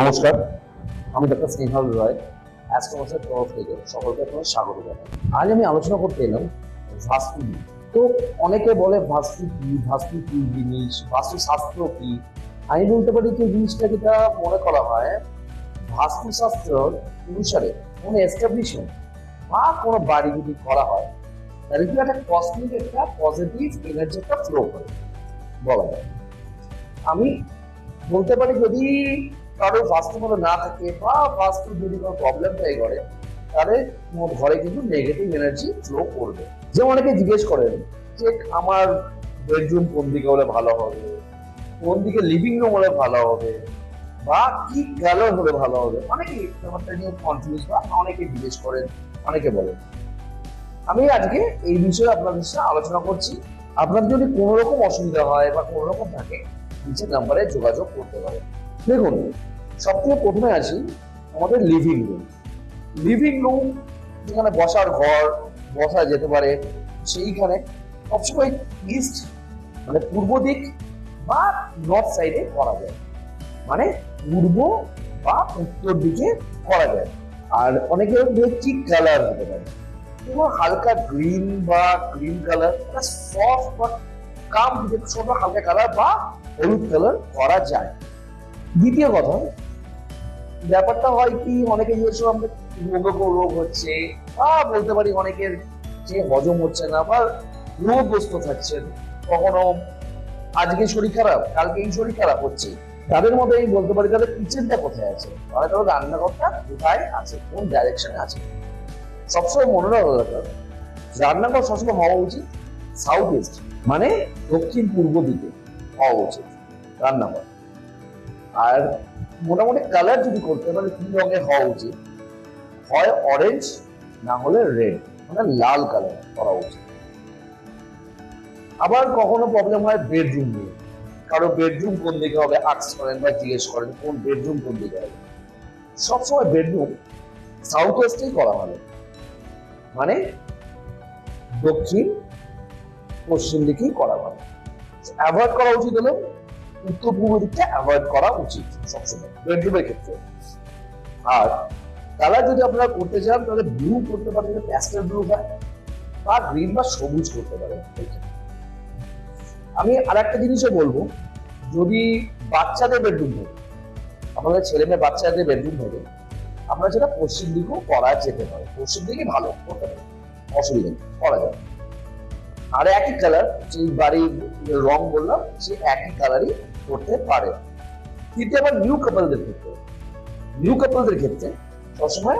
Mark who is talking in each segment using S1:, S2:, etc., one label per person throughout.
S1: নমস্কার। আমি ডক্টর স্নেহাল রয় অ্যাস্ট্রোমাসের তরফ থেকে সকলকে আপনার স্বাগত জানাই। আজ আমি আলোচনা করতে এলাম নিয়ে। তো অনেকে বলে ভাস্তু কি ভাস্তু কি জিনিস বাস্তু শাস্ত্র কি? আমি বলতে পারি যে জিনিসটা যেটা মনে করা হয় ভাস্তু শাস্ত্র অনুসারে কোনো এস্টাবলিশমেন্ট বা কোনো বাড়ি যদি করা হয়, তাহলে কিন্তু একটা কসমিক একটা পজিটিভ এনার্জি একটা ফ্লো করে। বলা যায়। আমি বলতে পারি যদি কারও বাস্তু মনে না থাকে বা বাস্তু যদি কোনো প্রবলেম তৈরি করে, তাহলে তোমার ঘরে কিন্তু নেগেটিভ এনার্জি ফ্লো করবে। যে অনেকে জিজ্ঞেস করেন যে, আমার বেডরুম কোন দিকে হলে ভালো হবে? কোন দিকে লিভিং রুম হলে ভালো হবে? বা কি কালার হলে ভালো হবে? অনেকে ব্যাপারটা নিয়ে কনফিউজ বা অনেকে জিজ্ঞেস করেন, অনেকে বলেন। আমি আজকে এই বিষয়ে আপনাদের সাথে আলোচনা করছি। আপনার যদি কোনো রকম অসুবিধা হয় বা কোনো রকম থাকে, নিচের নাম্বারে যোগাযোগ করতে পারেন। দেখুন সবথেকে প্রথমে আসি আমাদের লিভিং রুম লিভিং রুম যেখানে বসার ঘর, বসা যেতে পারে, সেইখানে সবসময় ইস্ট মানে পূর্ব দিক বা নর্থ সাইডে করা যায়। মানে পূর্ব বা উত্তর দিকে করা যায়। আর অনেকের কি কালার হতে পারে। কোনো হালকা গ্রিন বা গ্রিন কালার সফট বা কাম ছোট হালকা কালার বা হলুদ কালার করা যায়। দ্বিতীয় কথা, ব্যাপারটা হয় কি, অনেকে রোগ রোগ হচ্ছে, বা বলতে পারি অনেকের যে হজম হচ্ছে না, বা রোগগ্রস্ত থাকছেন, কখনো আজকে শরীর খারাপ কালকে এই শরীর খারাপ হচ্ছে, তাদের মধ্যে আমি বলতে পারি তাদের কিচেনটা কোথায় আছে? মানে তাদের রান্নাঘরটা কোথায় আছে? কোন ডাইরেকশনে আছে? সবসময় মনে রাখা দরকার, রান্নাঘর সবসময় হওয়া উচিত সাউথ ইস্ট মানে দক্ষিণ পূর্ব দিকে হওয়া উচিত রান্নাঘর। আর মোটামুটি কালার যদি করতে পারে তিন রঙের হওয়া উচিত। হয় অরেঞ্জ না হলে রেড মানে লাল কালার করা উচিত। আবার কখনো প্রবলেম হয় বেডরুম নিয়ে। কারও বেডরুম কোন দিকে হবে আর্টস করেন বা জিজ্ঞেস করেন, কোন বেডরুম কোন দিকে হবে। সবসময় বেডরুম সাউথ ওয়েস্টেই করা ভালো। মানে দক্ষিণ, পশ্চিম দিকেই করা ভালো। অ্যাভয়েড করা উচিত হলো উত্তর পূর্ব দিকটা অ্যাভয়েড করা উচিত সবসময় বেডরুমের ক্ষেত্রে। আর কালার যদি আপনারা করতে চান, তাহলে ব্লু করতে পারেন প্যাস্টেল ব্লু হয়, বা গ্রিন বা সবুজ করতে পারেন আমি আর একটা জিনিসও বলব, যদি বাচ্চাদের বেডরুম থাকে আমাদের ছেলে মেয়ে বাচ্চাদের বেডরুম থাকে আমরা সেটা পশ্চিম দিকেও করা যেতে পারে। পশ্চিম দিকে ভালো করতে পারে অসুবিধা নেই, করা যাবে। আর একই কালার যে বাড়ির রং বললাম সে একই কালারই করতে পারে। কিন্তু আবার নিউ কাপলদের ক্ষেত্রে। নিউ কাপলদের ক্ষেত্রে সবসময়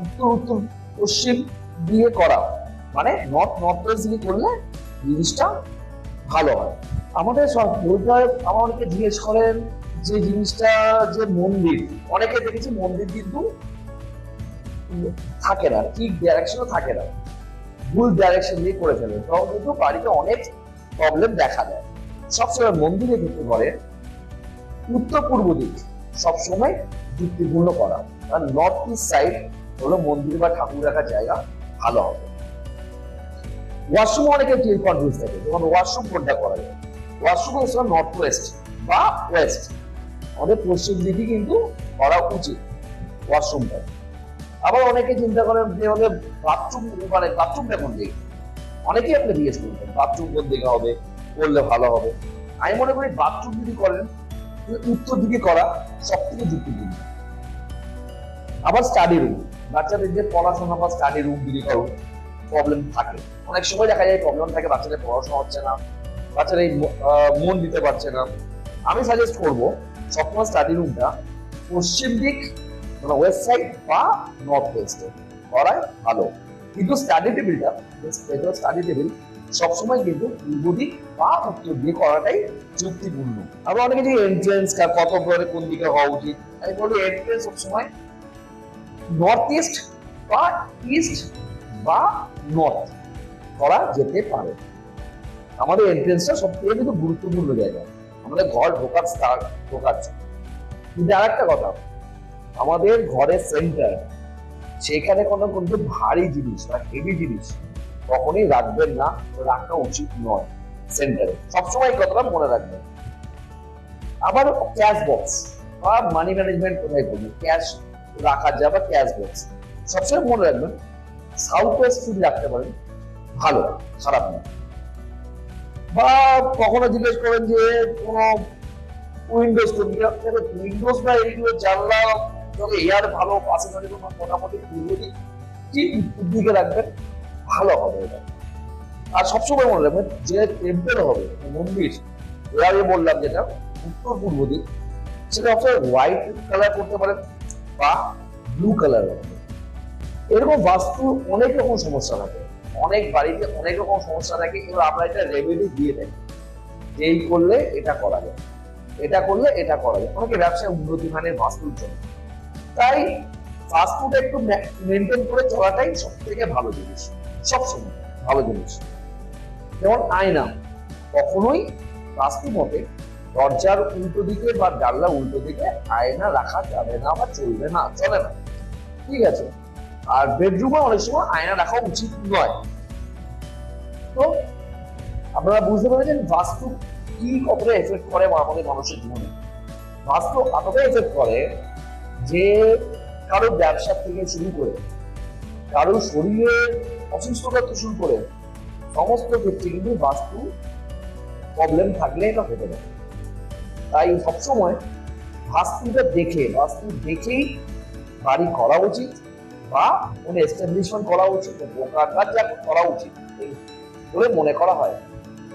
S1: উত্তর উত্তর পশ্চিম দিয়ে করা। মানে নর্থ নর্থ ওয়েস্ট দিকে করলে জিনিসটা ভালো হয়। আমাদের সব আমার অনেকে জিজ্ঞেস করেন যে জিনিসটা যে মন্দির। অনেকে দেখেছি মন্দির কিন্তু থাকে না, ঠিক ডাইরেকশনও থাকে না। ভুল ডাইরেকশন দিয়ে করে ফেলে। তখন কিন্তু বাড়িতে অনেক প্রবলেম দেখা দেয়। সবসময় মন্দিরে ঢুকতে পারে উত্তর পূর্ব দিক। সবসময় যুক্তিপূর্ণ করা। আর নর্থ ইস্ট সাইড হলো মন্দির বা ঠাকুর রাখার জায়গা, ভালো হবে। ওয়াশরুম অনেকে কনফিউজ থাকে যখন ওয়াশরুম কোনটা করা যায়? ওয়াশরুম হচ্ছে নর্থ ওয়েস্ট বা ওয়েস্ট আমাদের পশ্চিম দিকে কিন্তু করা উচিত ওয়াশরুমটা আবার অনেকে চিন্তা করেন যে আমাদের বাথরুম মানে বাথরুমটা কোন দিকে? অনেকেই আপনি জিজ্ঞেস করবেন বাথরুম কোন দিকে হবে? করলে ভালো হবে। আমি মনে করি বাথরুম যদি করেন উত্তর দিকে করা সব থেকে যুক্তিপূর্ণ। আবার স্টাডি রুম বাচ্চাদের যে পড়াশোনা বা স্টাডি রুম যদি করো প্রবলেম থাকে, অনেক সময় দেখা যায় প্রবলেম থাকে, বাচ্চাদের পড়াশোনা হচ্ছে না, বাচ্চারা মন দিতে পারছে না। আমি সাজেস্ট করব সবসময় স্টাডি রুমটা পশ্চিম দিক মানে ওয়েস্ট সাইড বা নর্থ ওয়েস্টে করাই ভালো। কিন্তু স্টাডি টেবিলটা স্টাডি টেবিল সবসময় কিন্তু দিক বা উত্তর দিক করাটাই যুক্তিপূর্ণ। আবার অনেকে যে এন্ট্রেন্স কত করে কোন দিকে হওয়া উচিত, আমি বলি এন্ট্রেন্স সবসময় নর্থ ইস্ট বা ইস্ট বা নর্থ করা যেতে পারে। আমাদের এন্ট্রেন্সটা সব থেকে কিন্তু গুরুত্বপূর্ণ জায়গা। আমাদের ঘর ঢোকার স্থান ঢোকার। কিন্তু আর একটা কথা, আমাদের ঘরের সেন্টার সেখানে কোনো কিন্তু ভারী জিনিস বা হেভি জিনিস কখনোই রাখবেন না, রাখা উচিত নয়। সেন্টারে সবসময় কথাটা মনে রাখবেন। আবার ক্যাশ বক্স বা মানি ম্যানেজমেন্ট কোথায় করবেন ক্যাশ রাখা যায় বা ক্যাশ বক্স সবসময় মনে রাখবেন সাউথ ওয়েস্ট যদি রাখতে পারেন, ভালো, খারাপ না। বা কখনো জিজ্ঞেস করেন যে, কোনো উইন্ডোজ করবি উইন্ডোজ বা এইগুলো জানলা এয়ার ভালো, পাশে মোটামুটি পূর্ব দিক ঠিক দিকে রাখবেন? ভালো হবে এটা। আর সবসময় মনে রাখবেন, যে টেম্পেল হবে, মন্দির, এর আগে বললাম যেটা, উত্তর পূর্ব দিক, সেটা হচ্ছে হোয়াইট কালার করতে পারেন বা ব্লু কালার এরকম বাস্তু অনেক রকম সমস্যা থাকে। অনেক বাড়িতে অনেক রকম সমস্যা থাকে, এবার আমরা এটা রেমেডি দিয়ে থাকি যে এই করলে এটা করা যায়, এটা করলে এটা করা যায়। অনেকে ব্যবসায় উন্নতি মানের বাস্তুর জন্য। তাই বাস্তুটা একটু মেনটেন করে চলাটাই সব থেকে ভালো জিনিস। সবসময় ভালো জিনিস। যেমন আয়না, কখনোই বাস্তু মতে দরজার উল্টো দিকে বা জানলা উল্টো দিকে আয়না রাখা যাবে না বা চলবে না, চলে না। ঠিক আছে? আর বেডরুমে অনেক সময় আয়না রাখা উচিত নয়। তো আপনারা বুঝতে পেরেছেন বাস্তু কি কতটা এফেক্ট করে আমাদের মানুষের জীবনে? বাস্তু এতটা এফেক্ট করে যে কারও ব্যবসা থেকে শুরু করে, কারও শরীরের অসুস্থতা থেকে শুরু করে সমস্ত ক্ষেত্রে কিন্তু বাস্তু প্রবলেম থাকলে এটা হতে পারে। তাই সবসময় বাস্তুটা দেখে, বাস্তু দেখেই বাড়ি করা উচিত বা কোনো এস্টাবলিশমেন্ট করা উচিত দোকান কাজ যা করা উচিত, এই বলে মনে করা হয়।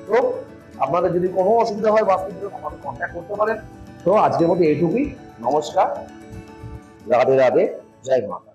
S1: তো আপনাদের যদি কোনো অসুবিধা হয় বাস্তুর জন্য কন্ট্যাক্ট করতে পারেন। তো আজকের মতো এইটুকুই। নমস্কার। রাধে রাধে। জয় মাতা।